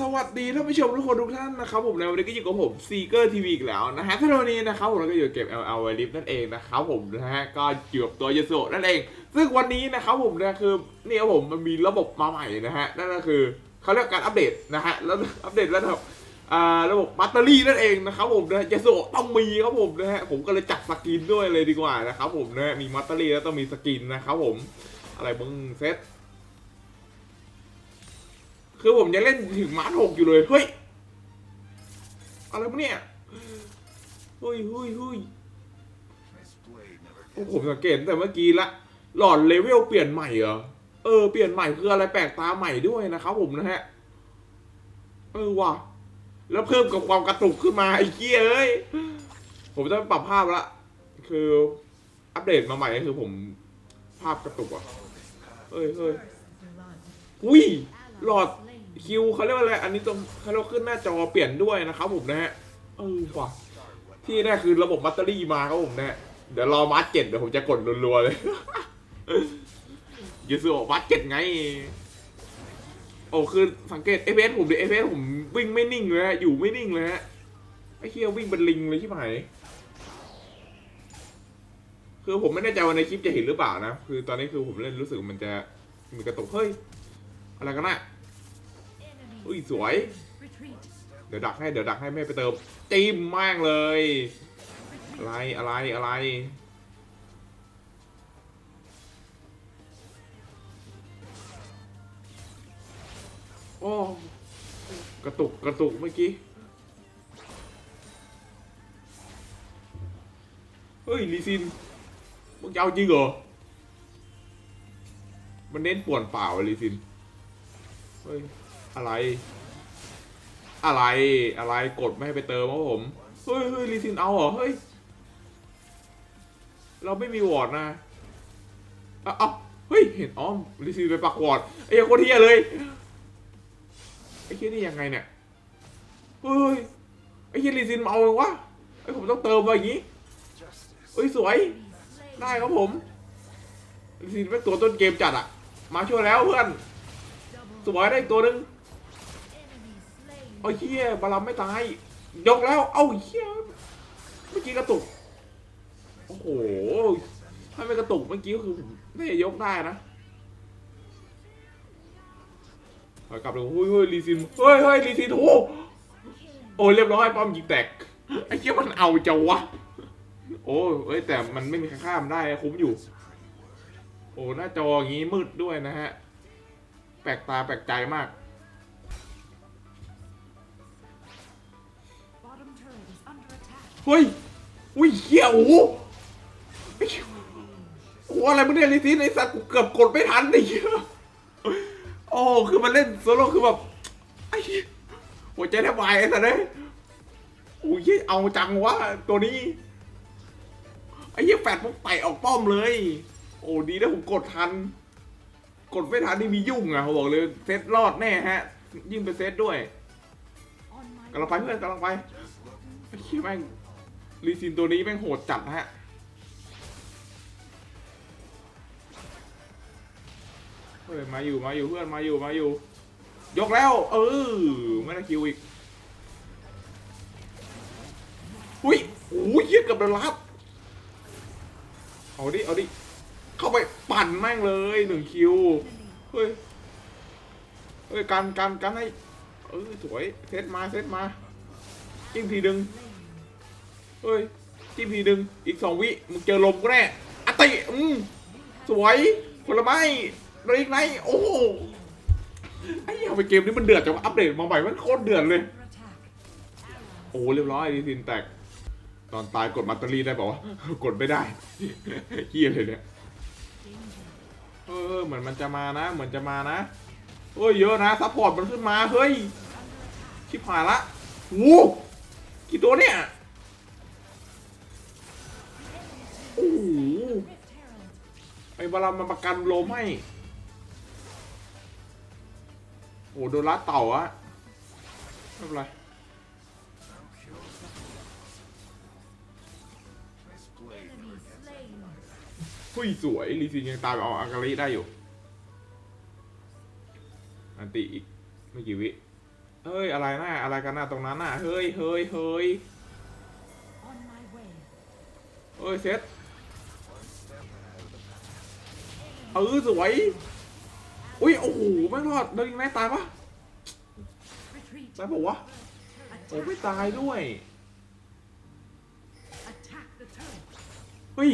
สวัสดีท่านผู้ชมทุกคนทุกท่านนะครับผมในวันนี้ก็อยู่กับผมซีเกอร์ทีวีอีกแล้วนะฮะท่านวันนี้นะครับผมเราก็อยู่กับเกม LL ไวลิฟนั่นเองนะครับผมนะฮะก็อยู่กับตัวยาสุนั่นเอง ซึ่งวันนี้นะครับผมนะคือเนี่ยผมมันมีระบบมาใหม่นะฮะนั่นก็คือเขาเรียกการอัปเดตนะฮะแล้วอัปเดตแล้วนะครับอ่าระบบแบตเตอรี่นั่นเองนะครับผมนะยาสุต้องมีครับผมนะฮะผมก็เลยจัดสกินด้วยเลยดีกว่านะครับผมนะมีแบตเตอรี่แล้วต้องมีสกินนะครับผมอะไรมึงเซต คือผมยังเล่นถึงมาร์ทหกอยู่เลย เฮ้ย อะไรวะเนี่ยเฮ้ยเฮ้ยเฮ้ยโอ้ผมสังเกตแต่เมื่อกี้ละ หลอดเลเวลเปลี่ยนใหม่เหรอ เออ เปลี่ยนใหม่คืออะไรแปลกตาใหม่ด้วยนะครับผมนะฮะ เออว่ะ แล้วเพิ่มกับความกระตุกขึ้นมาไอ้เกี้ยเอ้ย ผมต้องปรับภาพละ คืออัปเดตมาใหม่คือผมภาพกระตุกอะเฮ้ยเฮ้ยอุ้ยหลอด คิวเขาเรียกว่าอะไร อันนี้ตรงเขาเรียกขึ้นหน้าจอเปลี่ยนด้วยนะครับผมนะฮะ เออว่ะ ที่แน่คือระบบแบตเตอรี่มาครับผมนะฮะเดี๋ยวรอมาร์เจ็ดเดี๋ยวผมจะกดรัวๆเลยยูซูมาร์เจ็ดไง โอ้คือสังเกตเอฟเอสผมดิเอฟเอสผมวิ่งไม่นิ่งเลยฮะ อยู่ไม่นิ่งเลยฮะ ไอ้เคียวิ่งเป็นลิงเลยใช่ไหมคือผมไม่แน่ใจว่าในคลิปจะเห็นหรือเปล่านะ คือตอนนี้คือผมเล่นรู้สึกมันจะมีกระตุกเฮ้ย อะไรกันน่ะ อุ้ยสวย เดี๋ยวดักให้เดี๋ยวดักให้ไม่ไปเติมจิ้มม่งเลย อะไรอะไรอะไรโอ้กระตุกกระตุกเมื่อกี้เฮ้ยลีซินมึงจะเอาจริงเหรอ มันเน้นป่วนเปล่าลีซิน เฮ้ย อะไร อะไรอะไรกดไม่ให้ไปเติมครับผม เฮ้ยเฮ้ยรีซินเอาเหรอ เฮ้ย เราไม่มีวอร์ดนะอ้าเอเฮ้ย เห็นอ๋อมรีซินไปปักวอร์ดไอ้ยังโคตรเทียเลยไอ้เคียนี่ยังไงเนี่ย เฮ้ย ไอ้เคียรีซินมาเอาเลยวะไอ้ผมต้องเติมมาอย่างงี้เฮ้ยสวย ได้ครับผมรีซินเป็นตัวต้นเกมจัดอะมาช่วยแล้วเพื่อนสวยได้อีกตัวหนึ่ง โอ้ยเฮียบาลัมไม่ตาย ยกแล้ว เอ้าเฮียเมื่อกี้กระตุก โอ้โห ถ้าไม่กระตุกเมื่อกี้ก็คือไม่ได้ยกได้นะถอยกลับเลยเฮ้ยเฮ้ยรีซิน เฮ้ยเฮ้ยรีซินโอ้โอ้เรียบร้อยป้อมยิงแตก ไอ้เหี้ยมันเอาจะวะ โอ้เอ้ยแต่มันไม่มีครข้ามได้คุ้มอยู่ โอ้หน้าจออย่างงี้มืดด้วยนะฮะ แปลกตาแปลกใจมาก เฮ้ย อุ้ยเหี้ยโอ้โหไอ้เหี้ยโอ้โหอะไรมึงเนี่ยลิซินไอ้สัตว์กูเกือบกดไม่ทันไอ้เหี้ยโอ้คือมันเล่นโซโล่คือแบบไอ้หัวใจแทบวายไอ้สัตว์เลยโอ้ยเหี้ยเอาจังวะตัวนี้ไอ้เหี้ยแฟดมันไต่ออกป้อมเลย โอ้ดีนะผมกดทัน กดไม่ทันนี่มียุ่งอะเขาบอกเลยเซตรอดแน่ฮะ ยิ่งเป็นเซตด้วยกำลังไปเพื่อนกำลังไปไอ้เหี้ยแม่ง ลีซินตัวนี้แม่งโหดจัดนะฮะ เฮ้ย มาอยู่ มาอยู่เพื่อน มาอยู่ มาอยู่ ยกแล้ว เออ ไม่ได้คิวอีก อุ้ยโอ้ยเยี่ยกับโดนรับเอาดิ เอาดิ เข้าไปปั่นแม่งเลยหนึ่งคิว เฮ้ย เฮ้ย การการการให้ เออ สวย เซตมา เซตมาจิ้มทีดึง เฮ้ยจิ้มทีหนึ่งอีกสองวิมึงเจอลมก็แน่อติอืมสวยผลไม้รอีกไหนโอ้โหไอ้เหี้ยไปเกมนี้มันเดือดจังวะอัปเดตมาใหม่มันโคตรเดือดเลย โอ้เรียบร้อยดีซินแตกตอนตายกดมัตเตอรี่ได้ป่าวะกดไม่ได้เฮียเลยเนี่ยเออเหมือนมันจะมานะ เหมือนจะมานะเฮ้ยเยอะนะซัพพอร์ตมันขึ้นมาเฮ้ยชิบหายละวู้กี่ตัวเนี่ย ไอ้บารามันประกันลมให้ โอ้โดนลัดเต่าอะไม่เป็นไรหุ้ยสวยลีซินยังตามเอาอากาลิได้อยู่ อันติอีกไม่กี่วิเฮ้ย อะไรน่ะอะไรกันน่ะตรงนั้นน่ะ เฮ้ยเฮ้ยเฮ้ยเฮ้ยเซต ออสวย อุ้ยโอ้โหไม่รอดเดินยังไงตายปะตายบอกวะโอ้ไม่ตายด้วยเฮ้ย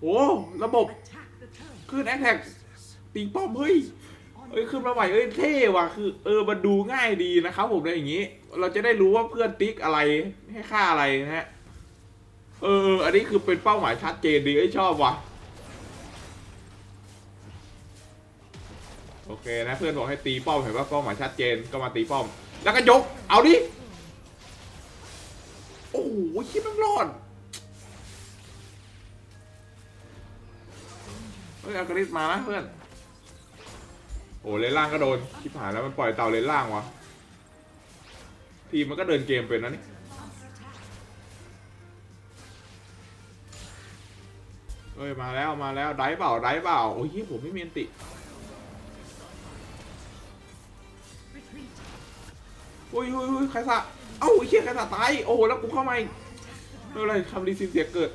โอ้ระบบขึ้นแอคแท็กตีป้อมเฮ้ยเอ้ยขึ้นมาใหม่เอ้ยเท่ว่ะคือ เออมันดูง่ายดีนะครับผมในอย่างนี้ เราจะได้รู้ว่าเพื่อนติ๊กอะไรให้ค่าอะไรนะฮะเออ อันนี้คือเป็นเป้าหมายชัดเจนดีไอ้ยชอบว่ะ โอเคนะเพื่อนบอกให้ตีป้อมเห็นว่าเป้าหมายชัดเจนก็มาตีป้อม แล้วก็ยก เอาดิ โอ้โหคิดมันรอดเฮ้ยอัลกอริสมานะเพื่อน โอ้เลนล่างก็โดนชิบหายแล้วมันปล่อยเต่าเลนล่างวะทีมมันก็เดินเกมเป็นนะนี่เอ้ยมาแล้วมาแล้ว ได้เปล่าได้เปล่า โอ้ยเหี้ยผมไม่มีอันติ อ้ยโอ้ยโอ้ยใครสะเอ้าไอ้เหี้ยใครสะตายโอ้โหแล้วกูเข้ามาอีกไม่เป็นไรทำรีซินเสียเกิด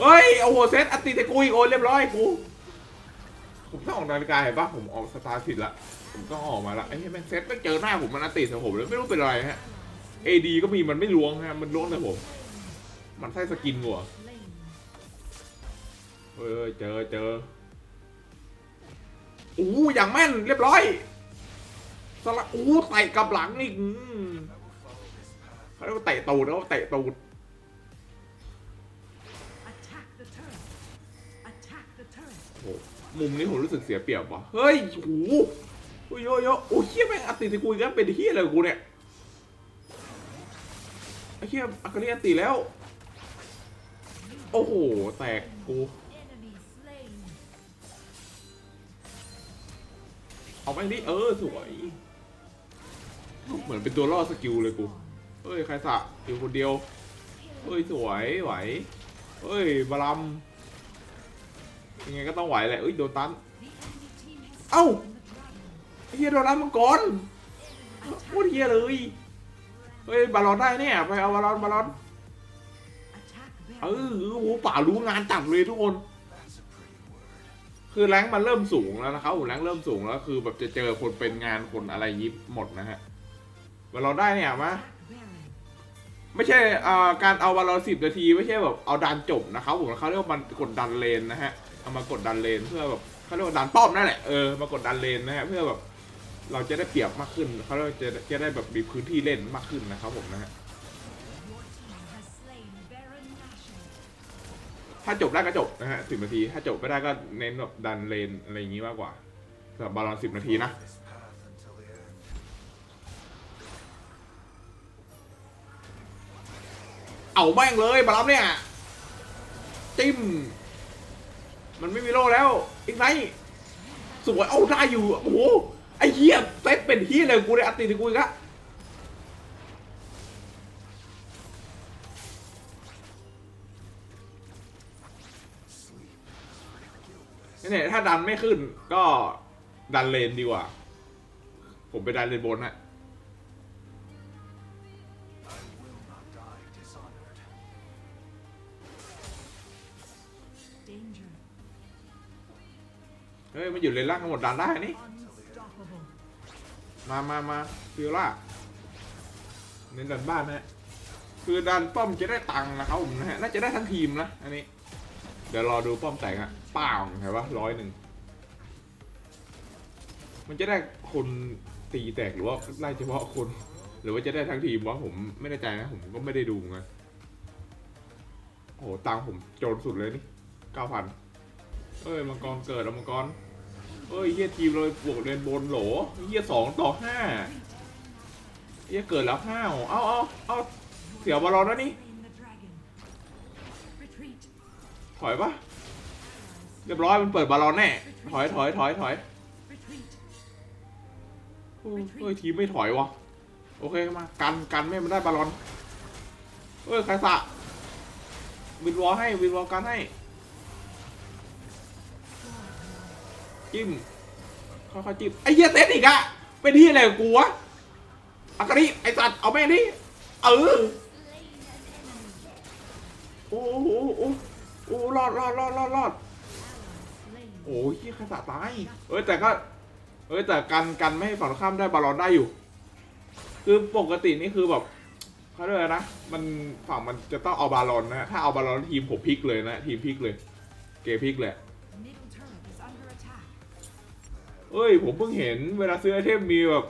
เฮ้ยโอ้โหเซตอันติแต่กูอีกโอ้ยเรียบร้อยกูผมต้องออกนาฬิกาเห็นปะผมออกสตาร์ผิดละผมต้องออกมาละไอ้เหี้ยแม่งเซตไม่เจอหน้าผมมันอันติใส่ผมเลยไม่รู้เป็นอะไรฮะเอดีก็มีมันไม่ล้วงฮะมันล้วงแต่ผม มันใส่สกินหัวเฮ้ยเจอเจออู้อย่างแม่นเรียบร้อย สละอู้เตะกลับหลังอีกอืมเขาเรียกว่าเตะตูดเขาเตะตูด Attack the turret. Attack the turret. โอ้โหมุมนี้ผมรู้สึกเสียเปรียบว่ะเฮ้ยโอ้โหโอ้ยโยโยโอ้ยเฮียแม่งอัตติสิกูอีกแล้วเป็นเฮียอะไรกับกูเนี่ยไอ้เฮียอัคาเรียนตีแล้ว โอ้โห แตกกู Enemy slain. เอาไปดิเออ สวย เหมือนเป็นตัวล่อสกิลเลยกูเฮ้ยใครสะอยู่คนเดียวเฮ้ยสวยไหวเฮ้ยบาลัมยังไงก็ต้องไหวแหละเอ้ยโดนตัน The enemy team has Ow! slain the dragon. ไอ้เฮียโดนตันมังกรโคตรเฮียเลยเฮ้ยบาลอนได้เนี่ยไปเอาบาลอนบาลอนเออโอ้โหป่ารู้งานจัดเลยทุกคน คือแรงมันเริ่มสูงแล้วนะครับแรงเริ่มสูงแล้วคือแบบจะเจอคนเป็นงานคนอะไรยิบหมดนะฮะ บาลอนได้เนี่ยมา Attack Baron. ไม่ใช่อ่าการเอาวันละสิบนาที ไม่ใช่แบบเอาดันจบนะครับผมเขาเรียกว่ามันกดดันเลนนะฮะเอามากดดันเลนเพื่อแบบเขาเรียกว่าดันป้อมนั่นแหละเออมากดดันเลนนะฮะเพื่อแบบเราจะได้เปรียบมากขึ้นเขาเรียกว่าจะจะได้แบบมีพื้นที่เล่นมากขึ้นนะครับผมนะฮะ Your team has slain Baron Nashor. ถ้าจบได้ก็จบนะฮะสิบนาที ถ้าจบไม่ได้ก็เน้นแบบดันเลนอะไรอย่างงี้มากกว่าสำหรับบาลอนสิบนาทีนะ เอาแม่งเลยบาลอนเนี่ย จิ้ม มันไม่มีโลแล้ว อีกไหนสวยเอาได้อยู่ โอ้โห ไอ้เหี้ยเซตเป็นเหี้ยเลยกูเลยอัตติถึงกูอีกละเนี่ยถ้าดันไม่ขึ้นก็ดันเลนดีกว่า ผมไปดันเลนบนฮะ เฮ้ยมันอยู่เลนล่างทั้งหมดดันได้นี่ มามามาฟิลล่าเน้นดันบ้านนะฮะคือดันป้อมจะได้ตังค์นะครับผมนะฮะน่าจะได้ทั้งทีมนะอันนี้ เดี๋ยวรอดูป้อมแตกฮะป้าวเห็นปะร้อยหนึ่งมันจะได้คนตีแตกหรือว่าไล่เฉพาะคน หรือว่าจะได้ทั้งทีมวะผมไม่แน่ใจนะผมก็ไม่ได้ดูไงโอ้โหตังค์ผมโจรสุดเลยนี่เก้าพัน เอ้ยมังกรเกิดแล้วมังกรเอ้ยเฮียทีมเลยบวกเรนบนโหลเฮียสองต่อห้าเฮียเกิดแล้วห้าวเอาเอาเอาเสียบอลลอนแล้วนี่ถอยปะเรียบร้อยมันเปิดบอลลอนแน่ถอยถอยถอยถอย Retreat. โอ้ยเฮ้ยทีมไม่ถอยวะโอเคมากันกันไม่มันได้บอลลอนเอ้ยใครสะวินวอลให้วินวอลกันให้ จิ้มค่อยๆจิ้มไอ้เหี้ยเซตอีกอะเป็นที่อะไรกูวะอากาดิไอสัตว์เอาแม่งดิเออโอ้โหโอ้โหโอ้โหรอดรอดรอดรอดรอดโอ้ยขี้ขสะตายเอ้ยแต่ก็เอ้ยแต่กันกันไม่ให้ฝั่งข้ามได้บอลลอนได้อยู่ คือปกตินี่คือแบบเขาเรียกนะ มันฝั่งมันจะต้องเอาบาลอนนะถ้าเอาบาลอนทีมผมพลิกเลยนะทีมพลิกเลย เกมพลิกเลย เอ้ย ผมเพิ่งเห็นเวลาซื้อไอเทมมีแบบ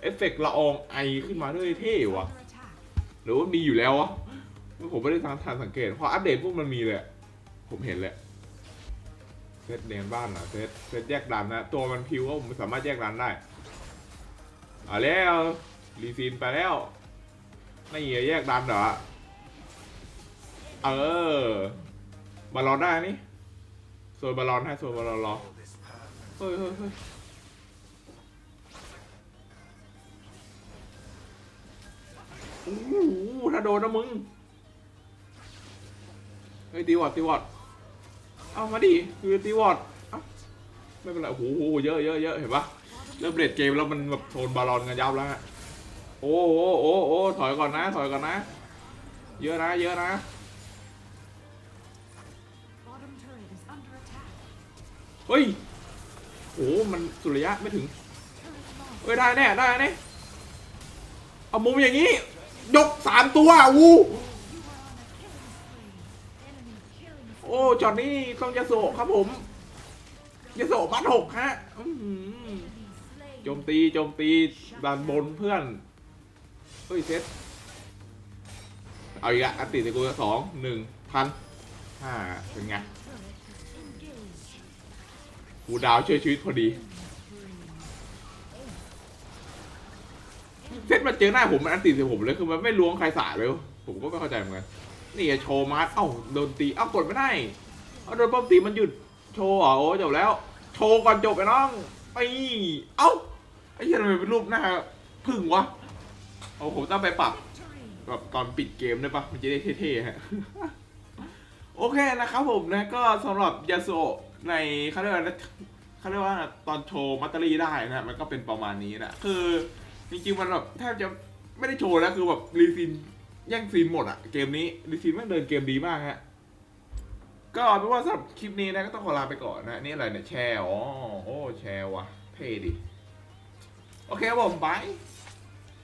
เอฟเฟกต์ละอองไอขึ้นมาด้วยเท่ว่ะหรือว่ามีอยู่แล้ววะผมไม่ได้ทางทางสังเกตพออัปเดตพวกมันมีเลย ผมเห็นเลยเซตเนียนบ้านนะเซตเซตแยกดันนะ ตัวมันพิวก็ผมสามารถแยกดันได้เอาแล้วรีซีนไปแล้วไม่เหี้ยแยกดันเหรอเออบอลลอนได้นี่โซนบอลลอนให้โซนบอลลอนรอ เฮ้ยเฮ้ยเฮ้ยโอ้โหถ้าโดนนะมึง เฮ้ยตีวอดตีวอดเอามาดิคือตีวอดอไม่เป็นไรโอ้โหเยอะเยอะเยอะเห็นปะเริ่มเบรดเกมแล้วมันแบบโซนบาลอนกันยับแล้วฮะโอ้โหโอ้โหโอ้ถอยก่อนนะ ถอยก่อนนะ เยอะนะ เยอะนะเฮ้ย โอ้มันสุริยะไม่ถึงเอ้ยได้แน่ได้แน่เอามุมอย่างนี้ ยกสามตัววูโอ้จอดนี่ต้องยาโสครับผมยาโสพัดหกฮะโจมตีโจมตีดันบนเพื่อนเฮ้ยเซตเอาอีกอะอันติดในกูสองหนึ่งพันห้าเป็นไง กูดาวช่วยชีวิตพอดี เซตมาเจอหน้าผมมันอันติใส่ผมเลยคือมันไม่ล้วงใครสาเลยผมก็ไม่เข้าใจเหมือนกันนี่โชว์มาร์เอ้าโดนตีเอ้ากดไม่ได้เอาโดนป้อมตีมันหยุดโชว์อโอ้จบแล้ว โชว์ก่อนจบไปน้องไปเอ้าไอ้เหี้ยทำไมเป็นรูปหน้าพึ่งวะเอาผมต้องไปปรับแบบตอนปิดเกมได้ปะมันจะได้เท่ๆฮะโอเคนะครับผมนะก็สำหรับยาโซ ในเขาเรียกว่าเขาเรียกว่าตอนโชว์มัตเตอรี่ได้นะมันก็เป็นประมาณนี้นะคือจริงๆมันแบบแทบจะไม่ได้โชว์แล้วคือแบบรีซินแย่งซีนหมดอะเกมนี้รีซินแม่งเดินเกมดีมากฮะก็เอาเป็นว่าสำหรับคลิปนี้นะก็ต้องขอลาไปก่อนนะนี่อะไรเนี่ยแชร์อ๋อโอ้แชร์วะเท่ดิโอเคครับผมบาย